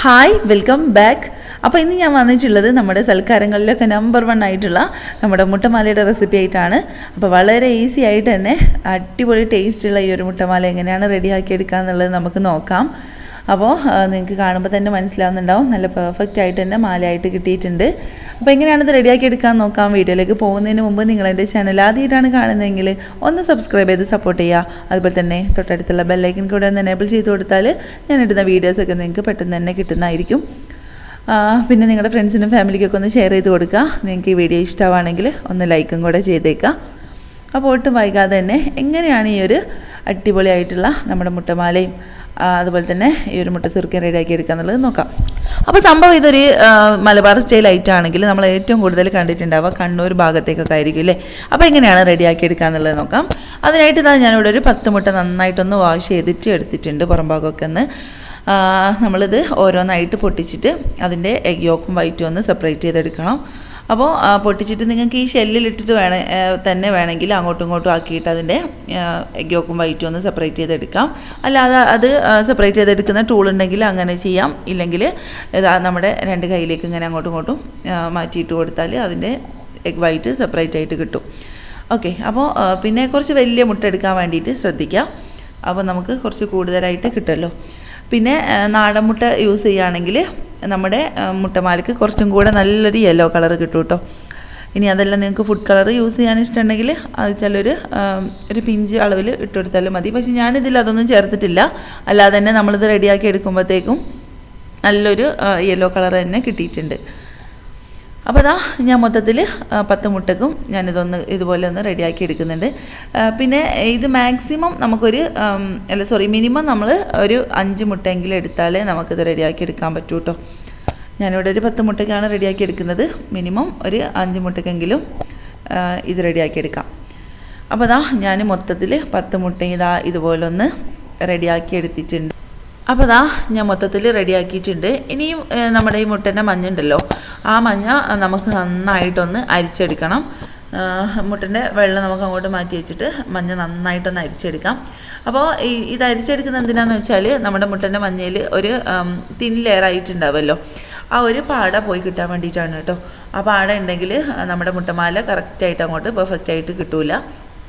Hi welcome back അപ്പോൾ ഇന്ന് ഞാൻ വന്നിട്ടുള്ളത് നമ്മുടെ സൽക്കാരങ്ങളിലൊക്കെ നമ്പർ വൺ ആയിട്ടുള്ള നമ്മുടെ മുട്ടമാലയുടെ റെസിപ്പി ആയിട്ടാണ്. അപ്പോൾ വളരെ ഈസി ആയിട്ട് തന്നെ അടിപൊളി ടേസ്റ്റുള്ള ഈ ഒരു മുട്ടമാല എങ്ങനെയാണ് റെഡിയാക്കി എടുക്കുക എന്നുള്ളത് നമുക്ക് നോക്കാം. അപ്പോൾ നിങ്ങൾക്ക് കാണുമ്പോൾ തന്നെ മനസ്സിലാവുന്നുണ്ടാവും. നല്ല പെർഫെക്റ്റ് ആയിട്ട് തന്നെ മാലയായിട്ട് കിട്ടിയിട്ടുണ്ട്. അപ്പോൾ എങ്ങനെയാണ് ഇത് റെഡിയാക്കി എടുക്കാൻ നോക്കാം? വീഡിയോയിലേക്ക് പോകുന്നതിന് മുമ്പ് നിങ്ങൾ എന്റെ ചാനൽ ആദ്യമായിട്ടാണ് കാണുന്നതെങ്കിൽ ഒന്ന് സബ്സ്ക്രൈബ് ചെയ്ത് സപ്പോർട്ട് ചെയ്യുക. അതുപോലെ തന്നെ തൊട്ടടുത്തുള്ള ബെല്ലൈക്കൻ കൂടെ ഒന്ന് എനേബിൾ ചെയ്ത് കൊടുത്താൽ ഞാൻ ഇടുന്ന വീഡിയോസൊക്കെ നിങ്ങൾക്ക് പെട്ടെന്ന് തന്നെ കിട്ടുന്നതായിരിക്കും. പിന്നെ നിങ്ങളുടെ ഫ്രണ്ട്സിനും ഫാമിലിക്കൊക്കെ ഒന്ന് ഷെയർ ചെയ്ത് കൊടുക്കുക. നിങ്ങൾക്ക് ഈ വീഡിയോ ഇഷ്ടമാണെങ്കിൽ ഒന്ന് ലൈക്കും കൂടെ ചെയ്തേക്കാം അപ്പോൾ ഒട്ടും വൈകാതെ തന്നെ എങ്ങനെയാണ് ഈ ഒരു അടിപൊളിയായിട്ടുള്ള നമ്മുടെ മുട്ടമാലയും അതുപോലെ തന്നെ ഈ ഒരു മുട്ട സുറുക്കൻ റെഡിയാക്കി എടുക്കുക എന്നുള്ളത് നോക്കാം. അപ്പോൾ സംഭവം ഇതൊരു മലബാർ സ്റ്റൈൽ ഐറ്റം ആണെങ്കിൽ നമ്മൾ ഏറ്റവും കൂടുതൽ കണ്ടിട്ടുണ്ടാവുക കണ്ണൂർ ഭാഗത്തേക്കൊക്കെ ആയിരിക്കും അല്ലേ? അപ്പോൾ എങ്ങനെയാണ് റെഡിയാക്കി എടുക്കുക എന്നുള്ളത് നോക്കാം. അതിനായിട്ട് ഇതാ ഞാനിവിടെ ഒരു പത്ത് മുട്ട നന്നായിട്ടൊന്ന് വാഷ് ചെയ്തിട്ട് എടുത്തിട്ടുണ്ട് പുറം ഭാഗമൊക്കെ ഒന്ന് നമ്മളിത് ഓരോന്നായിട്ട് പൊട്ടിച്ചിട്ട് അതിന്റെ എഗ് യോക്കും വൈറ്റും ഒന്ന് സെപ്പറേറ്റ് ചെയ്തെടുക്കണം. അപ്പോൾ പൊട്ടിച്ചിട്ട് നിങ്ങൾക്ക് ഈ ഷെല്ലിലിട്ടിട്ട് വേണേ തന്നെ വേണമെങ്കിൽ അങ്ങോട്ടും ഇങ്ങോട്ടും ആക്കിയിട്ട് അതിന്റെ എഗ്ഗോക്കും വൈറ്റും ഒന്ന് സെപ്പറേറ്റ് ചെയ്തെടുക്കാം. അല്ലാതെ അത് സെപ്പറേറ്റ് ചെയ്തെടുക്കുന്ന ടൂൾ ഉണ്ടെങ്കിൽ അങ്ങനെ ചെയ്യാം. ഇല്ലെങ്കിൽ നമ്മുടെ രണ്ട് കയ്യിലേക്ക് ഇങ്ങനെ അങ്ങോട്ടും ഇങ്ങോട്ടും മാറ്റിയിട്ട് കൊടുത്താൽ അതിന്റെ എഗ് വൈറ്റ് സെപ്പറേറ്റ് ആയിട്ട് കിട്ടും. ഓക്കെ അപ്പോൾ പിന്നെ കുറച്ച് വലിയ മുട്ട എടുക്കാൻ വേണ്ടിയിട്ട് ശ്രദ്ധിക്കാം. അപ്പോൾ നമുക്ക് കുറച്ച് കൂടുതലായിട്ട് കിട്ടുമല്ലോ. പിന്നെ നാടൻ മുട്ട യൂസ് ചെയ്യുകയാണെങ്കിൽ നമ്മുടെ മുട്ടമാലയ്ക്ക് കുറച്ചും കൂടെ നല്ലൊരു യെല്ലോ കളർ കിട്ടും കേട്ടോ ഇനി അതെല്ലാം നിങ്ങൾക്ക് ഫുഡ് കളർ യൂസ് ചെയ്യാൻ ഇഷ്ടമുണ്ടെങ്കിൽ അത് ചിലൊരു ഒരു പിഞ്ച് അളവിൽ ഇട്ട് കൊടുത്താലും മതി. പക്ഷേ ഞാനിതിൽ അതൊന്നും ചേർത്തിട്ടില്ല. അല്ലാതെ തന്നെ നമ്മളിത് റെഡിയാക്കി എടുക്കുമ്പോഴത്തേക്കും നല്ലൊരു യെല്ലോ കളർ തന്നെ കിട്ടിയിട്ടുണ്ട്. അപ്പോൾ അതാ ഞാൻ മൊത്തത്തിൽ പത്ത് മുട്ടക്കും ഞാനിതൊന്ന് ഇതുപോലെ ഒന്ന് റെഡിയാക്കി എടുക്കുന്നുണ്ട്. പിന്നെ ഇത് മാക്സിമം നമുക്കൊരു അല്ല സോറി മിനിമം നമ്മൾ ഒരു അഞ്ച് മുട്ടയെങ്കിലും എടുത്താലേ നമുക്കിത് റെഡിയാക്കി എടുക്കാൻ പറ്റൂ കേട്ടോ ഞാനിവിടെ ഒരു പത്ത് മുട്ടയ്ക്കാണ് റെഡിയാക്കി എടുക്കുന്നത്. മിനിമം ഒരു അഞ്ച് മുട്ടയ്ക്കെങ്കിലും ഇത് റെഡിയാക്കി എടുക്കാം. അപ്പോൾ അതാ ഞാൻ മൊത്തത്തിൽ പത്ത് മുട്ട ഇതാ ഇതുപോലെ ഒന്ന് റെഡിയാക്കി എടുത്തിട്ടുണ്ട്. അപ്പോൾ അതാ ഞാൻ മൊത്തത്തിൽ റെഡിയാക്കിയിട്ടുണ്ട്. ഇനിയും നമ്മുടെ ഈ മുട്ടന്റെ മഞ്ഞുണ്ടല്ലോ. ആ മഞ്ഞ നമുക്ക് നന്നായിട്ടൊന്ന് അരിച്ചെടുക്കണം. മുട്ടന്റെ വെള്ളം നമുക്ക് അങ്ങോട്ട് മാറ്റി വെച്ചിട്ട് മഞ്ഞ നന്നായിട്ടൊന്ന് അരിച്ചെടുക്കാം. അപ്പോൾ ഈ ഇത് അരിച്ചെടുക്കുന്നത് എന്തിനാന്ന് വെച്ചാൽ നമ്മുടെ മുട്ടന്റെ മഞ്ഞയിൽ ഒരു തിൻ ലെയർ ആയിട്ടുണ്ടാവുമല്ലോ ആ ഒരു പാട പോയി കിട്ടാൻ വേണ്ടിയിട്ടാണ് കേട്ടോ. ആ പാട ഉണ്ടെങ്കിൽ നമ്മുടെ മുട്ടമാല കറക്റ്റായിട്ട് അങ്ങോട്ട് പെർഫെക്റ്റ് ആയിട്ട് കിട്ടൂല.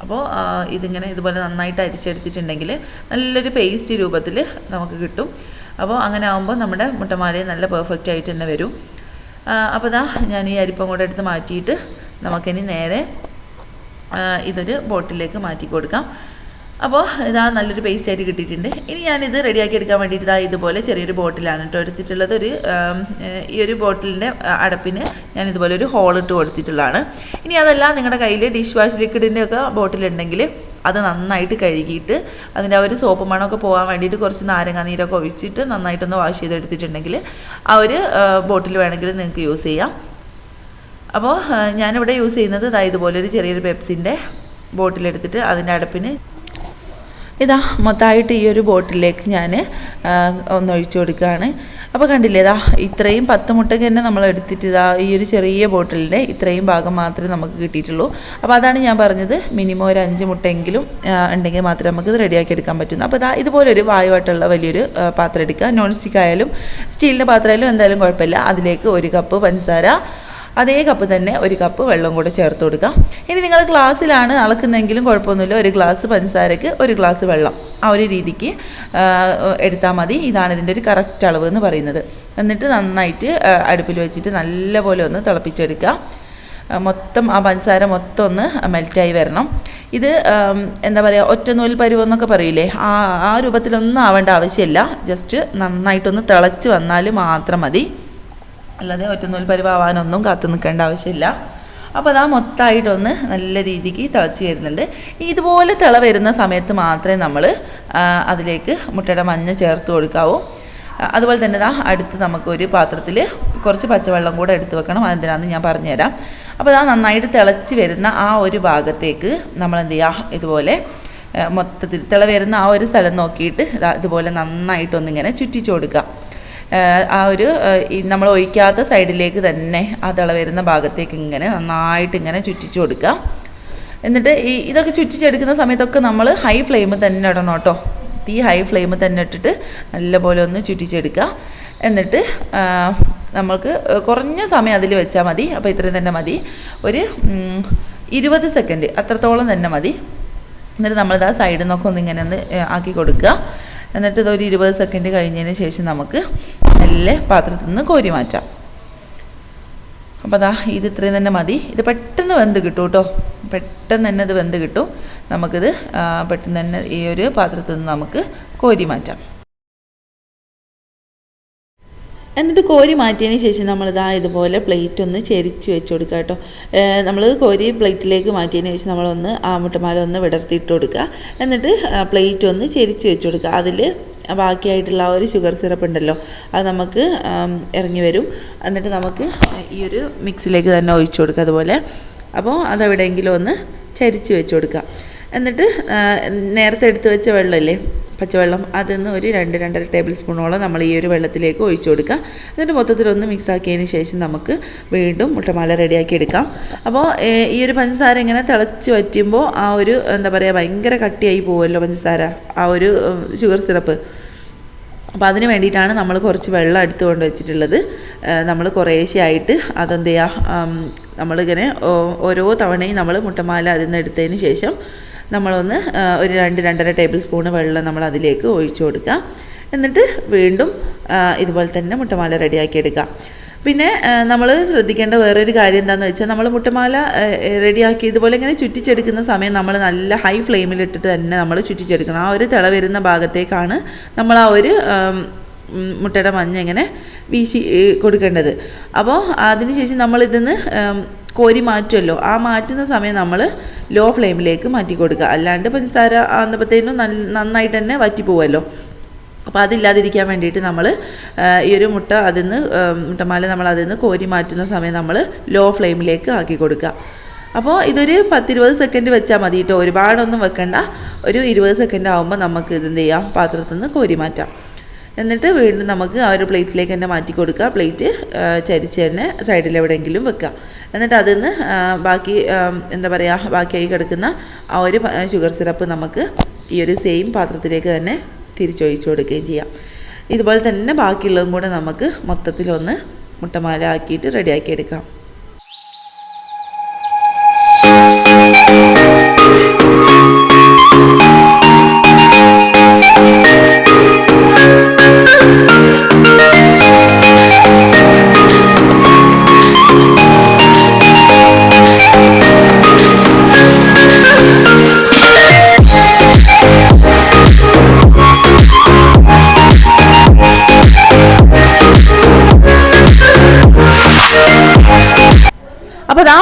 അപ്പോൾ ഇതിങ്ങനെ ഇതുപോലെ നന്നായിട്ട് അരിച്ചെടുത്തിട്ടുണ്ടെങ്കിൽ നല്ലൊരു പേസ്റ്റ് രൂപത്തിൽ നമുക്ക് കിട്ടും. അപ്പോൾ അങ്ങനെ ആകുമ്പോൾ നമ്മുടെ മുട്ടമാലയും നല്ല പെർഫെക്റ്റ് ആയിട്ട് തന്നെ വരും. അപ്പോൾ ദാ ഞാൻ ഈ അരിപ്പം കൂടെ എടുത്ത് മാറ്റിയിട്ട് നമുക്കിനി നേരെ ഇതൊരു ബോട്ടിലേക്ക് മാറ്റി കൊടുക്കാം. അപ്പോൾ ഇതാ നല്ലൊരു പേസ്റ്റ് ആയിട്ട് കിട്ടിയിട്ടുണ്ട്. ഇനി ഞാനിത് റെഡിയാക്കി എടുക്കാൻ വേണ്ടിയിട്ട് ഇതാ ഇതുപോലെ ചെറിയൊരു ബോട്ടിലാണ് കേട്ടോ എടുത്തിട്ടുള്ളത്. ഒരു ഈ ഒരു ബോട്ടിലിന്റെ അടപ്പിന് ഞാൻ ഇതുപോലെ ഒരു ഹോൾ ഇട്ട് കൊടുത്തിട്ടുള്ളതാണ്. ഇനി അതെല്ലാം നിങ്ങളുടെ കയ്യിൽ ഡിഷ് വാഷ് ലിക്വിഡിന്റെ ഒക്കെ ബോട്ടിലുണ്ടെങ്കിൽ അത് നന്നായിട്ട് കഴുകിയിട്ട് അതിന്റെ ആ ഒരു സോപ്പ് മണമൊക്കെ പോകാൻ വേണ്ടിയിട്ട് കുറച്ച് നാരങ്ങ നീരൊക്കെ ഒഴിച്ചിട്ട് നന്നായിട്ടൊന്ന് വാഷ് ചെയ്തെടുത്തിട്ടുണ്ടെങ്കിൽ ആ ഒരു ബോട്ടിൽ വേണമെങ്കിൽ നിങ്ങൾക്ക് യൂസ് ചെയ്യാം. അപ്പോൾ ഞാനിവിടെ യൂസ് ചെയ്യുന്നത് ഇതാ ഇതുപോലെ ഒരു ചെറിയൊരു പെപ്സിന്റെ ബോട്ടിലെടുത്തിട്ട് അതിന്റെ അടപ്പിന് ഇതാ മൊത്തമായിട്ട് ഈ ഒരു ബോട്ടിലേക്ക് ഞാൻ ഒന്ന് ഒഴിച്ചു കൊടുക്കുകയാണ്. അപ്പോൾ കണ്ടില്ലേ ഇതാ ഇത്രയും പത്ത് മുട്ടയ്ക്ക് തന്നെ നമ്മൾ എടുത്തിട്ട് ഇതാ ഈ ഒരു ചെറിയ ബോട്ടിലിന്റെ ഇത്രയും ഭാഗം മാത്രമേ നമുക്ക് കിട്ടിയിട്ടുള്ളൂ. അപ്പോൾ അതാണ് ഞാൻ പറഞ്ഞത് മിനിമം ഒരു അഞ്ച് മുട്ടെങ്കിലും ഉണ്ടെങ്കിൽ മാത്രമേ നമുക്ക് ഇത് റെഡിയാക്കി എടുക്കാൻ പറ്റുന്നു അപ്പോൾ ഇതാ ഇതുപോലൊരു വായുവായിട്ടുള്ള വലിയൊരു പാത്രം എടുക്കുക. നോൺ സ്റ്റിക്ക് ആയാലും സ്റ്റീലിന്റെ പാത്രമായാലും എന്തായാലും കുഴപ്പമില്ല. അതിലേക്ക് ഒരു കപ്പ് പഞ്ചസാര അതേ കപ്പ് തന്നെ ഒരു കപ്പ് വെള്ളം കൂടെ ചേർത്ത് കൊടുക്കാം. ഇനി നിങ്ങൾ ഗ്ലാസ്സിലാണ് അളക്കുന്നതെങ്കിലും കുഴപ്പമൊന്നുമില്ല. ഒരു ഗ്ലാസ് പഞ്ചസാരയ്ക്ക് ഒരു ഗ്ലാസ് വെള്ളം. ആ ഒരു രീതിക്ക് എടുത്താൽ മതി. ഇതാണ് ഇതിന്റെ ഒരു കറക്റ്റ് അളവ് എന്ന് പറയുന്നത്. എന്നിട്ട് നന്നായിട്ട് അടുപ്പിൽ വെച്ചിട്ട് നല്ലപോലെ ഒന്ന് തിളപ്പിച്ചെടുക്കുക മൊത്തം ആ പഞ്ചസാര മൊത്തം ഒന്ന് മെൽറ്റായി വരണം. ഇത് എന്താ പറയുക ഒറ്റനൂൽ പരുവം എന്നൊക്കെ പറയില്ലേ? ആ ആ രൂപത്തിലൊന്നും ആവേണ്ട ആവശ്യമില്ല. ജസ്റ്റ് നന്നായിട്ടൊന്ന് തിളച്ച് വന്നാൽ മാത്രം മതി. അല്ലാതെ ഒറ്റനൂൽ പരിവാവാനൊന്നും കാത്തു നിൽക്കേണ്ട ആവശ്യമില്ല. അപ്പോൾ അതാ മൊത്തമായിട്ടൊന്ന് നല്ല രീതിക്ക് തിളച്ച് വരുന്നുണ്ട്. ഇതുപോലെ തിള വരുന്ന സമയത്ത് മാത്രമേ നമ്മൾ അതിലേക്ക് മുട്ടയുടെ മഞ്ഞ ചേർത്ത് കൊടുക്കാവൂ. അതുപോലെ തന്നെ ഇതാ അടുത്ത് നമുക്കൊരു പാത്രത്തിൽ കുറച്ച് പച്ചവെള്ളം കൂടെ എടുത്ത് വെക്കണം. അതെന്തിനാണെന്ന് ഞാൻ പറഞ്ഞുതരാം. അപ്പോൾ അതാ നന്നായിട്ട് തിളച്ച് വരുന്ന ആ ഒരു ഭാഗത്തേക്ക് നമ്മൾ എന്ത് ചെയ്യുക? ഇതുപോലെ മൊത്തത്തിൽ തിള വരുന്ന ആ ഒരു സ്ഥലം നോക്കിയിട്ട് ഇതുപോലെ നന്നായിട്ടൊന്നിങ്ങനെ ചുറ്റിച്ചു കൊടുക്കുക. ആ ഒരു നമ്മൾ ഒഴിക്കാത്ത സൈഡിലേക്ക് തന്നെ ആ തിള വരുന്ന ഭാഗത്തേക്ക് ഇങ്ങനെ നന്നായിട്ട് ഇങ്ങനെ ചുറ്റിച്ചു കൊടുക്കുക. എന്നിട്ട് ഈ ഇതൊക്കെ ചുറ്റിച്ചെടുക്കുന്ന സമയത്തൊക്കെ നമ്മൾ ഹൈ ഫ്ലെയിമിൽ തന്നെ ഇടണം കേട്ടോ. തീ ഹൈ ഫ്ലെയിമിൽ തന്നെ ഇട്ടിട്ട് നല്ലപോലെ ഒന്ന് ചുറ്റിച്ചെടുക്കുക. എന്നിട്ട് നമ്മൾക്ക് കുറഞ്ഞ സമയം അതിൽ വെച്ചാൽ മതി. അപ്പോൾ ഇത്രയും തന്നെ മതി. ഒരു ഇരുപത് സെക്കൻഡ് അത്രത്തോളം തന്നെ മതി. എന്നിട്ട് നമ്മളിത് ആ സൈഡിൽ നിന്നൊക്കെ ഒന്ന് ഇങ്ങനെ ഒന്ന് ആക്കി കൊടുക്കുക. എന്നിട്ട് ഇതൊരു ഇരുപത് സെക്കൻഡ് കഴിഞ്ഞതിന് ശേഷം നമുക്ക് മെല്ലെ പാത്രത്തിൽ നിന്ന് കോരി മാറ്റാം. അപ്പോൾ അതാ ഇത് ഇത്രയും തന്നെ മതി. ഇത് പെട്ടെന്ന് വെന്ത് കിട്ടും കേട്ടോ. പെട്ടെന്ന് തന്നെ ഇത് വെന്ത് കിട്ടും. നമുക്കിത് പെട്ടെന്ന് തന്നെ ഈ ഒരു പാത്രത്തിൽ നിന്ന് നമുക്ക് കോരി മാറ്റാം. എന്നിട്ട് കോരി മാറ്റിയതിന് ശേഷം നമ്മളിതാ ഇതുപോലെ പ്ലേറ്റ് ഒന്ന് ചെരിച്ച് വെച്ച് കൊടുക്കുക കേട്ടോ. നമ്മൾ കോരി പ്ലേറ്റിലേക്ക് മാറ്റിയതിന് ശേഷം നമ്മളൊന്ന് ആ മുട്ടമാല ഒന്ന് വിടർത്തിയിട്ട് കൊടുക്കുക. എന്നിട്ട് പ്ലേറ്റ് ഒന്ന് ചെരിച്ച് വെച്ച് കൊടുക്കുക. അതിൽ ബാക്കിയായിട്ടുള്ള ആ ഒരു ഷുഗർ സിറപ്പ് ഉണ്ടല്ലോ അത് നമുക്ക് ഇറങ്ങി വരും. എന്നിട്ട് നമുക്ക് ഈ ഒരു മിക്സിലേക്ക് തന്നെ ഒഴിച്ചു കൊടുക്കുക അതുപോലെ. അപ്പോൾ അതെവിടെയെങ്കിലും ഒന്ന് ചരിച്ച് വെച്ച് കൊടുക്കുക. എന്നിട്ട് നേരത്തെ എടുത്ത് വെച്ച വെള്ളമില്ലേ പച്ചവെള്ളം അതിന്ന് ഒരു രണ്ട് രണ്ടര ടേബിൾ സ്പൂണോളം നമ്മൾ ഈ ഒരു വെള്ളത്തിലേക്ക് ഒഴിച്ചു കൊടുക്കുക. എന്നിട്ട് മൊത്തത്തിലൊന്ന് മിക്സാക്കിയതിന് ശേഷം നമുക്ക് വീണ്ടും മുട്ടമാല റെഡിയാക്കി എടുക്കാം. അപ്പോൾ ഈ ഒരു പഞ്ചസാര ഇങ്ങനെ തിളച്ച് വറ്റുമ്പോൾ ആ ഒരു എന്താ പറയുക ഭയങ്കര കട്ടിയായി പോകുമല്ലോ പഞ്ചസാര ആ ഒരു ഷുഗർ സിറപ്പ് അപ്പോൾ അതിന് വേണ്ടിയിട്ടാണ് നമ്മൾ കുറച്ച് വെള്ളം എടുത്തു കൊണ്ട് വെച്ചിട്ടുള്ളത്. നമ്മൾ കുറേശ്ശെയായിട്ട് അതെന്ത് ചെയ്യുക നമ്മളിങ്ങനെ ഓരോ തവണയും നമ്മൾ മുട്ടമാല അതിൽ നിന്ന് എടുത്തതിന് ശേഷം നമ്മളൊന്ന് ഒരു രണ്ട് രണ്ടര ടേബിൾ സ്പൂണ് വെള്ളം നമ്മൾ അതിലേക്ക് ഒഴിച്ചു കൊടുക്കുക. എന്നിട്ട് വീണ്ടും ഇതുപോലെ തന്നെ മുട്ടമാല റെഡിയാക്കി എടുക്കുക. പിന്നെ നമ്മൾ ശ്രദ്ധിക്കേണ്ട വേറൊരു കാര്യം എന്താണെന്ന് വെച്ചാൽ നമ്മൾ മുട്ടമാല റെഡിയാക്കി ഇതുപോലെ ഇങ്ങനെ ചുറ്റിച്ചെടുക്കുന്ന സമയം നമ്മൾ നല്ല ഹൈ ഫ്ലെയിമിലിട്ടിട്ട് തന്നെ നമ്മൾ ചുറ്റിച്ചെടുക്കണം. ആ ഒരു തിള വരുന്ന ഭാഗത്തേക്കാണ് നമ്മൾ ആ ഒരു മുട്ടയുടെ മഞ്ഞ ഇങ്ങനെ വീശി കൊടുക്കേണ്ടത്. അപ്പോൾ അതിനുശേഷം നമ്മൾ ഇതിന്ന് കോരി മാറ്റുമല്ലോ ആ മാറ്റുന്ന സമയം നമ്മൾ ലോ ഫ്ലെയിമിലേക്ക് മാറ്റി കൊടുക്കുക. അല്ലാണ്ട് പഞ്ചസാര ആകുമ്പോഴത്തേനും നന്നായിട്ട് തന്നെ വറ്റി പോവുമല്ലോ അപ്പോൾ അതില്ലാതിരിക്കാൻ വേണ്ടിയിട്ട് നമ്മൾ ഈ ഒരു മുട്ട അതിൽ നിന്ന് മുട്ടമാല നമ്മൾ അതിൽ നിന്ന് കോരി മാറ്റുന്ന സമയം നമ്മൾ ലോ ഫ്ലെയിമിലേക്ക് ആക്കി കൊടുക്കുക. അപ്പോൾ ഇതൊരു പത്തിരുപത് സെക്കൻഡ് വെച്ചാൽ മതി കേട്ടോ. ഒരുപാടൊന്നും വെക്കണ്ട. ഒരു ഇരുപത് സെക്കൻഡ് ആകുമ്പോൾ നമുക്ക് ഇത് എന്ത് ചെയ്യാം? പാത്രത്തിൽ നിന്ന് കോരി മാറ്റാം. എന്നിട്ട് വീണ്ടും നമുക്ക് ആ ഒരു പ്ലേറ്റിലേക്ക് തന്നെ മാറ്റി കൊടുക്കുക. പ്ലേറ്റ് ചരിച്ച് തന്നെ സൈഡിൽ എവിടെയെങ്കിലും വെക്കുക. എന്നിട്ട് അതിൽ നിന്ന് ബാക്കി എന്താ പറയുക ബാക്കിയായി കിടക്കുന്ന ആ ഒരു ഷുഗർ സിറപ്പ് നമുക്ക് ഈ ഒരു സെയിം പാത്രത്തിലേക്ക് തന്നെ തിരിച്ചൊഴിച്ചു കൊടുക്കുകയും ചെയ്യാം. ഇതുപോലെ തന്നെ ബാക്കിയുള്ളതും കൂടെ നമുക്ക് മൊത്തത്തിലൊന്ന് മുട്ടമാല ആക്കിയിട്ട് റെഡിയാക്കി എടുക്കാം. Thank ആ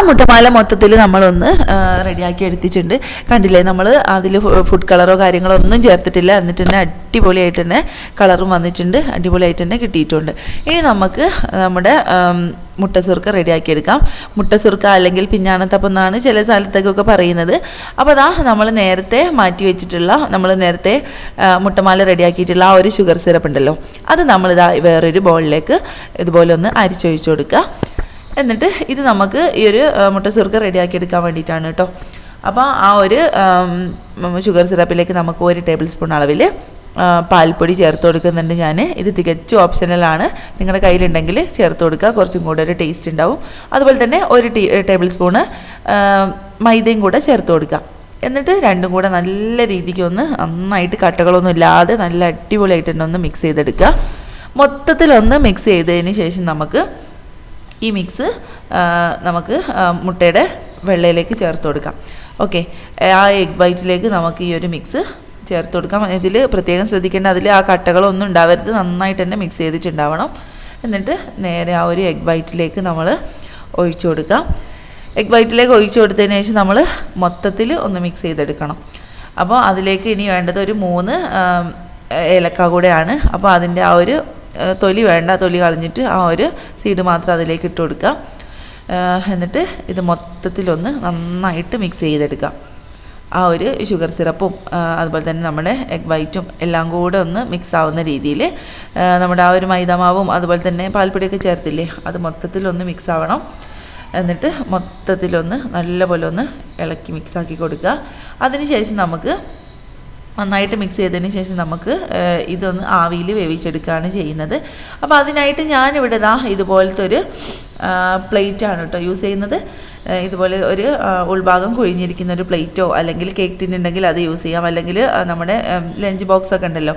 മുട്ടമാല മൊത്തത്തിൽ നമ്മളൊന്ന് റെഡിയാക്കി എടുത്തിട്ടുണ്ട്. കണ്ടില്ലേ നമ്മൾ അതിൽ ഫുഡ് കളറോ കാര്യങ്ങളോ ഒന്നും ചേർത്തിട്ടില്ല. എന്നിട്ട് തന്നെ അടിപൊളിയായിട്ട് തന്നെ കളറും വന്നിട്ടുണ്ട്. അടിപൊളിയായിട്ട് തന്നെ കിട്ടിയിട്ടുണ്ട്. ഇനി നമുക്ക് നമ്മുടെ മുട്ട സുർക്ക റെഡിയാക്കി എടുക്കാം. മുട്ട സുർക്ക അല്ലെങ്കിൽ പിഞ്ഞാണത്തപ്പം എന്നാണ് ചില സ്ഥലത്തേക്കൊക്കെ പറയുന്നത്. അപ്പോൾ അതാ നമ്മൾ നേരത്തെ മാറ്റി വെച്ചിട്ടുള്ള നമ്മൾ നേരത്തെ മുട്ടമാല റെഡിയാക്കിയിട്ടുള്ള ആ ഒരു ഷുഗർ സിറപ്പ് ഉണ്ടല്ലോ. അത് നമ്മളിതാ വേറൊരു ബോളിലേക്ക് ഇതുപോലെ ഒന്ന് അരിച്ചൊഴിച്ചു കൊടുക്കുക. എന്നിട്ട് ഇത് നമുക്ക് ഈ ഒരു മുട്ട സുർക്ക റെഡിയാക്കി എടുക്കാൻ വേണ്ടിയിട്ടാണ് കേട്ടോ. അപ്പോൾ ആ ഒരു ഷുഗർ സിറപ്പിലേക്ക് നമുക്ക് ഒരു ടേബിൾ സ്പൂൺ അളവിൽ പാൽപ്പൊടി ചേർത്ത് കൊടുക്കുന്നുണ്ട് ഞാൻ ഇത് തികച്ചും ഓപ്ഷണലാണ് നിങ്ങളുടെ കയ്യിലുണ്ടെങ്കിൽ ചേർത്ത് കൊടുക്കുക. കുറച്ചും കൂടെ ഒരു ടേസ്റ്റ് ഉണ്ടാവും. അതുപോലെ തന്നെ ഒരു ടീ ടേബിൾ സ്പൂണ് മൈദയും കൂടെ ചേർത്ത് കൊടുക്കുക. എന്നിട്ട് രണ്ടും കൂടെ നല്ല രീതിക്ക് ഒന്ന് നന്നായിട്ട് കട്ടകളൊന്നും ഇല്ലാതെ നല്ല അടിപൊളിയായിട്ട് തന്നെ ഒന്ന് മിക്സ് ചെയ്തെടുക്കുക. മൊത്തത്തിലൊന്ന് മിക്സ് ചെയ്തതിന് ശേഷം നമുക്ക് ഈ മിക്സ് നമുക്ക് മുട്ടയുടെ വെള്ളയിലേക്ക് ചേർത്ത് കൊടുക്കാം. ഓക്കെ ആ എഗ് വൈറ്റിലേക്ക് നമുക്ക് ഈ ഒരു മിക്സ് ചേർത്ത് കൊടുക്കാം. ഇതിൽ പ്രത്യേകം ശ്രദ്ധിക്കേണ്ട അതിൽ ആ കട്ടകളൊന്നും ഉണ്ടാവരുത്. നന്നായിട്ട് തന്നെ മിക്സ് ചെയ്തിട്ടുണ്ടാവണം. എന്നിട്ട് നേരെ ആ ഒരു എഗ് വൈറ്റിലേക്ക് നമ്മൾ ഒഴിച്ചു കൊടുക്കാം. എഗ് വൈറ്റിലേക്ക് ഒഴിച്ചു കൊടുത്തതിന് ശേഷം നമ്മൾ മൊത്തത്തിൽ ഒന്ന് മിക്സ് ചെയ്തെടുക്കണം. അപ്പോൾ അതിലേക്ക് ഇനി വേണ്ടത് ഒരു മൂന്ന് ഏലക്ക കൂടെയാണ്. അപ്പോൾ അതിന്റെ ആ ഒരു തൊലി വേണ്ട തൊലി കളഞ്ഞിട്ട് ആ ഒരു സീഡ് മാത്രം അതിലേക്ക് ഇട്ട് കൊടുക്കുക. എന്നിട്ട് ഇത് മൊത്തത്തിലൊന്ന് നന്നായിട്ട് മിക്സ് ചെയ്തെടുക്കുക. ആ ഒരു ഷുഗർ സിറപ്പും അതുപോലെ തന്നെ നമ്മുടെ എഗ് വൈറ്റും എല്ലാം കൂടെ ഒന്ന് മിക്സ് ആവുന്ന രീതിയിൽ നമ്മുടെ ആ ഒരു മൈദമാവും അതുപോലെ തന്നെ പാൽപ്പൊടിയൊക്കെ ചേർത്തില്ലേ അത് മൊത്തത്തിലൊന്ന് മിക്സ് ആവണം. എന്നിട്ട് മൊത്തത്തിലൊന്ന് നല്ലപോലെ ഒന്ന് ഇളക്കി മിക്സാക്കി കൊടുക്കുക. അതിനുശേഷം നമുക്ക് നന്നായിട്ട് മിക്സ് ചെയ്തതിന് ശേഷം നമുക്ക് ഇതൊന്ന് ആവിയിൽ വേവിച്ചെടുക്കുകയാണ് ചെയ്യുന്നത്. അപ്പോൾ അതിനായിട്ട് ഞാനിവിടെ ദാ ഇതുപോലത്തെ ഒരു പ്ലേറ്റാണ് കേട്ടോ യൂസ് ചെയ്യുന്നത്. ഇതുപോലെ ഒരു ഉൾഭാഗം കുഴിഞ്ഞിരിക്കുന്ന ഒരു പ്ലേറ്റോ അല്ലെങ്കിൽ കേക്ക് ടിൻ ഉണ്ടെങ്കിൽ അത് യൂസ് ചെയ്യാം. അല്ലെങ്കിൽ നമ്മുടെ ലഞ്ച് ബോക്സ് ഒക്കെ ഉണ്ടല്ലോ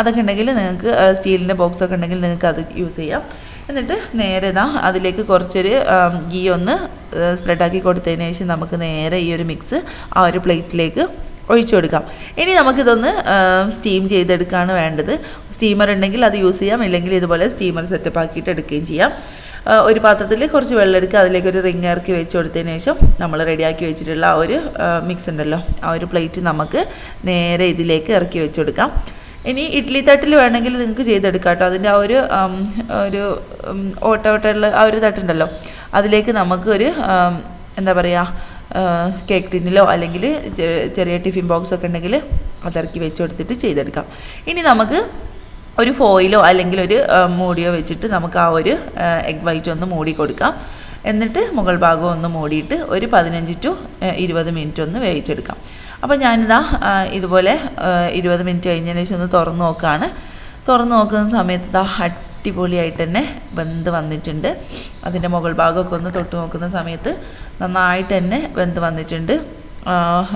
അതൊക്കെ ഉണ്ടെങ്കിൽ നിങ്ങൾക്ക് സ്റ്റീലിന്റെ ബോക്സ് ഒക്കെ ഉണ്ടെങ്കിൽ നിങ്ങൾക്ക് അത് യൂസ് ചെയ്യാം. എന്നിട്ട് നേരെ ഇതാ അതിലേക്ക് കുറച്ചൊരു ഗീ ഒന്ന് സ്പ്രെഡാക്കി കൊടുത്തതിന് ശേഷം നമുക്ക് നേരെ ഈ ഒരു മിക്സ് ആ ഒരു പ്ലേറ്റിലേക്ക് ഒഴിച്ചു കൊടുക്കാം. ഇനി നമുക്കിതൊന്ന് സ്റ്റീം ചെയ്തെടുക്കുകയാണ് വേണ്ടത്. സ്റ്റീമർ ഉണ്ടെങ്കിൽ അത് യൂസ് ചെയ്യാം. ഇല്ലെങ്കിൽ ഇതുപോലെ സ്റ്റീമർ സെറ്റപ്പ് ആക്കിയിട്ട് എടുക്കുകയും ചെയ്യാം. ഒരു പാത്രത്തിൽ കുറച്ച് വെള്ളം എടുക്കുക. അതിലേക്ക് ഒരു റിങ് ഇറക്കി വെച്ച് കൊടുത്തതിന് ശേഷം നമ്മൾ റെഡിയാക്കി വെച്ചിട്ടുള്ള ആ ഒരു മിക്സ് ഉണ്ടല്ലോ. ആ ഒരു പ്ലേറ്റ് നമുക്ക് നേരെ ഇതിലേക്ക് ഇറക്കി വെച്ച് കൊടുക്കാം. ഇനി ഇഡ്ഡലി തട്ടിൽ വേണമെങ്കിൽ നിങ്ങൾക്ക് ചെയ്തെടുക്കാം കേട്ടോ. അതിന്റെ ആ ഒരു ഒരു ഓട്ടോട്ടുള്ള ആ ഒരു തട്ടുണ്ടല്ലോ. അതിലേക്ക് നമുക്ക് ഒരു എന്താ പറയുക കേക്ക് ടിന്നിലോ അല്ലെങ്കിൽ ചെറിയ ടിഫിൻ ബോക്സ് ഒക്കെ ഉണ്ടെങ്കിൽ അതിറക്കി വെച്ച് കൊടുത്തിട്ട് ചെയ്തെടുക്കാം. ഇനി നമുക്ക് ഒരു ഫോയിലോ അല്ലെങ്കിൽ ഒരു മൂടിയോ വെച്ചിട്ട് നമുക്ക് ആ ഒരു എഗ് വൈറ്റ് ഒന്ന് മൂടി കൊടുക്കാം. എന്നിട്ട് മുകൾ ഭാഗം ഒന്ന് മൂടിയിട്ട് ഒരു പതിനഞ്ച് ടു ഇരുപത് മിനിറ്റ് ഒന്ന് വേവിച്ചെടുക്കാം. അപ്പോൾ ഞാനിതാ ഇതുപോലെ ഇരുപത് മിനിറ്റ് കഴിഞ്ഞതിന് ശേഷം ഒന്ന് തുറന്ന് നോക്കുകയാണ് തുറന്ന് നോക്കുന്ന സമയത്ത് ഇതാ അടിപൊളിയായിട്ട് തന്നെ വെന്ത് വന്നിട്ടുണ്ട്. അതിന്റെ മുകൾ ഭാഗമൊക്കെ ഒന്ന് തൊട്ട് നോക്കുന്ന സമയത്ത് നന്നായിട്ട് തന്നെ വെന്ത് വന്നിട്ടുണ്ട്.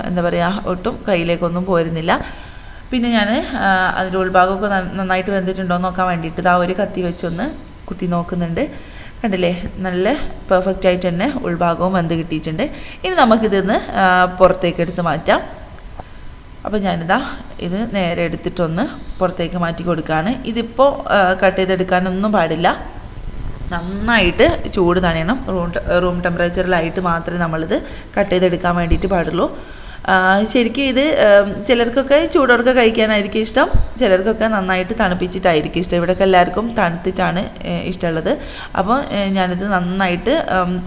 എന്താ പറയുക ഒട്ടും കയ്യിലേക്കൊന്നും പോരുന്നില്ല. പിന്നെ ഞാൻ അതിന്റെ ഉൾഭാഗമൊക്കെ നന്ന- നന്നായിട്ട് വെന്തിട്ടുണ്ടോ എന്ന് നോക്കാൻ വേണ്ടിയിട്ട് ഇതാ ഒരു കത്തി വെച്ചൊന്ന് കുത്തി നോക്കുന്നുണ്ട്. കണ്ടില്ലേ? നല്ല പെർഫെക്റ്റ് ആയിട്ട് തന്നെ ഉൾഭാഗവും വെന്ത് കിട്ടിയിട്ടുണ്ട്. ഇനി നമുക്കിതിന്ന് പുറത്തേക്ക് എടുത്ത് മാറ്റാം. അപ്പോൾ ഞാനിതാ ഇത് നേരെ എടുത്തിട്ടൊന്ന് പുറത്തേക്ക് മാറ്റി കൊടുക്കുകയാണ് ഇതിപ്പോൾ കട്ട് ചെയ്തെടുക്കാനൊന്നും പാടില്ല. നന്നായിട്ട് ചൂട് തണിയണം. റൂം റൂം ടെമ്പറേച്ചറിലായിട്ട് മാത്രമേ നമ്മളിത് കട്ട് ചെയ്തെടുക്കാൻ വേണ്ടിയിട്ട് പാടുള്ളൂ. ശരിക്കും ഇത് ചിലർക്കൊക്കെ ചൂടോടൊക്കെ കഴിക്കാനായിരിക്കും ഇഷ്ടം. ചിലർക്കൊക്കെ നന്നായിട്ട് തണുപ്പിച്ചിട്ടായിരിക്കും ഇഷ്ടം. ഇവിടെയൊക്കെ എല്ലാവർക്കും തണുത്തിട്ടാണ് ഇഷ്ടമുള്ളത്. അപ്പോൾ ഞാനിത് നന്നായിട്ട്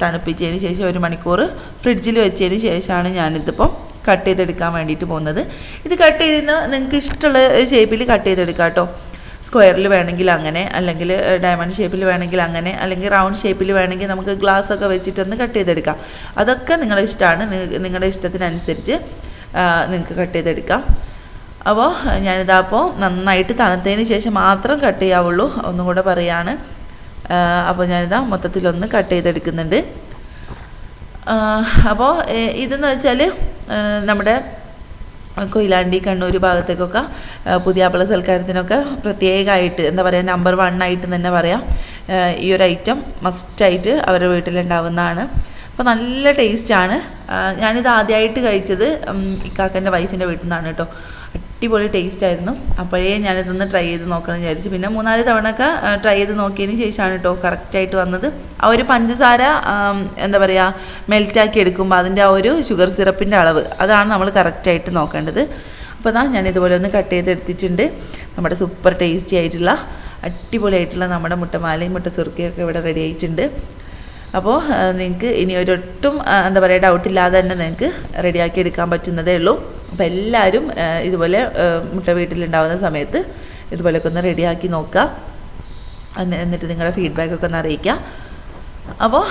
തണുപ്പിച്ചതിന് ശേഷം ഒരു മണിക്കൂർ ഫ്രിഡ്ജിൽ വെച്ചതിന് ശേഷമാണ് ഞാനിതിപ്പം കട്ട് ചെയ്തെടുക്കാൻ വേണ്ടിയിട്ട് പോകുന്നത്. ഇത് കട്ട് ചെയ്തിരുന്ന നിങ്ങൾക്ക് ഇഷ്ടമുള്ള ഷേപ്പിൽ കട്ട് ചെയ്തെടുക്കാം കേട്ടോ. സ്ക്വയറിൽ വേണമെങ്കിൽ അങ്ങനെ അല്ലെങ്കിൽ ഡയമണ്ട് ഷേപ്പിൽ വേണമെങ്കിൽ അങ്ങനെ അല്ലെങ്കിൽ റൗണ്ട് ഷേപ്പിൽ വേണമെങ്കിൽ നമുക്ക് ഗ്ലാസ് ഒക്കെ വെച്ചിട്ടൊന്ന് കട്ട് ചെയ്തെടുക്കാം. അതൊക്കെ നിങ്ങളുടെ ഇഷ്ടമാണ് നിങ്ങളുടെ ഇഷ്ടത്തിനനുസരിച്ച് നിങ്ങൾക്ക് കട്ട് ചെയ്തെടുക്കാം. അപ്പോൾ ഞാനിതാപ്പോൾ നന്നായിട്ട് തണുത്തതിന് ശേഷം മാത്രം കട്ട് ചെയ്യാവുള്ളൂ. ഒന്നും കൂടെ പറയാണ്. അപ്പോൾ ഞാനിതാ മൊത്തത്തിലൊന്ന് കട്ട് ചെയ്തെടുക്കുന്നുണ്ട്. അപ്പോൾ ഇതെന്ന് വെച്ചാൽ നമ്മുടെ കൊയിലാണ്ടി കണ്ണൂർ ഭാഗത്തേക്കൊക്കെ പുതിയ പുതിയാപ്പിള സൽക്കാരത്തിനൊക്കെ പ്രത്യേകമായിട്ട് എന്താ പറയുക നമ്പർ വൺ ആയിട്ട് തന്നെ പറയാം. ഈ ഒരു ഐറ്റം മസ്റ്റായിട്ട് അവരുടെ വീട്ടിലുണ്ടാവുന്നതാണ്. അപ്പോൾ നല്ല ടേസ്റ്റാണ് ഞാനിത് ആദ്യമായിട്ട് കഴിച്ചത് ഇക്കാക്കന്റെ വൈഫിന്റെ വീട്ടിൽ നിന്നാണ് കേട്ടോ. അടിപൊളി ടേസ്റ്റ് ആയിരുന്നു. അപ്പോഴേ ഞാനിതൊന്ന് ട്രൈ ചെയ്ത് നോക്കണം എന്ന് വിചാരിച്ചു. പിന്നെ മൂന്നാൽ തവണയൊക്കെ ട്രൈ ചെയ്ത് നോക്കിയതിന് ശേഷമാണ് കേട്ടോ കറക്റ്റായിട്ട് വന്നത്. ആ ഒരു പഞ്ചസാര എന്താ പറയുക മെൽറ്റാക്കി എടുക്കുമ്പോൾ അതിന്റെ ആ ഒരു ഷുഗർ സിറപ്പിന്റെ അളവ് അതാണ് നമ്മൾ കറക്റ്റായിട്ട് നോക്കേണ്ടത്. അപ്പോൾ ഞാൻ ഇതുപോലെ ഒന്ന് കട്ട് ചെയ്ത് എടുത്തിട്ടുണ്ട്. നമ്മുടെ സൂപ്പർ ടേസ്റ്റി ആയിട്ടുള്ള അടിപൊളി ആയിട്ടുള്ള നമ്മുടെ മുട്ടമാലയും മുട്ട ഒക്കെ ഇവിടെ റെഡി ആയിട്ടുണ്ട്. അപ്പോൾ നിങ്ങൾക്ക് ഇനി ഒരൊട്ടും എന്താ പറയുക ഡൗട്ടില്ലാതെ തന്നെ നിങ്ങൾക്ക് റെഡിയാക്കി എടുക്കാൻ പറ്റുന്നതേ ഉള്ളൂ. അപ്പോൾ എല്ലാവരും ഇതുപോലെ മുട്ട വീട്ടിലുണ്ടാവുന്ന സമയത്ത് ഇതുപോലെയൊക്കെ ഒന്ന് റെഡിയാക്കി നോക്കുക. എന്നിട്ട് നിങ്ങളുടെ ഫീഡ്ബാക്കൊക്കെ ഒന്ന് അറിയിക്കുക. അപ്പോൾ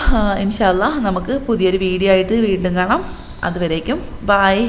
ഇൻഷാല്ല നമുക്ക് പുതിയൊരു വീഡിയോ ആയിട്ട് വീണ്ടും കാണാം. അതുവരേക്കും ബായ്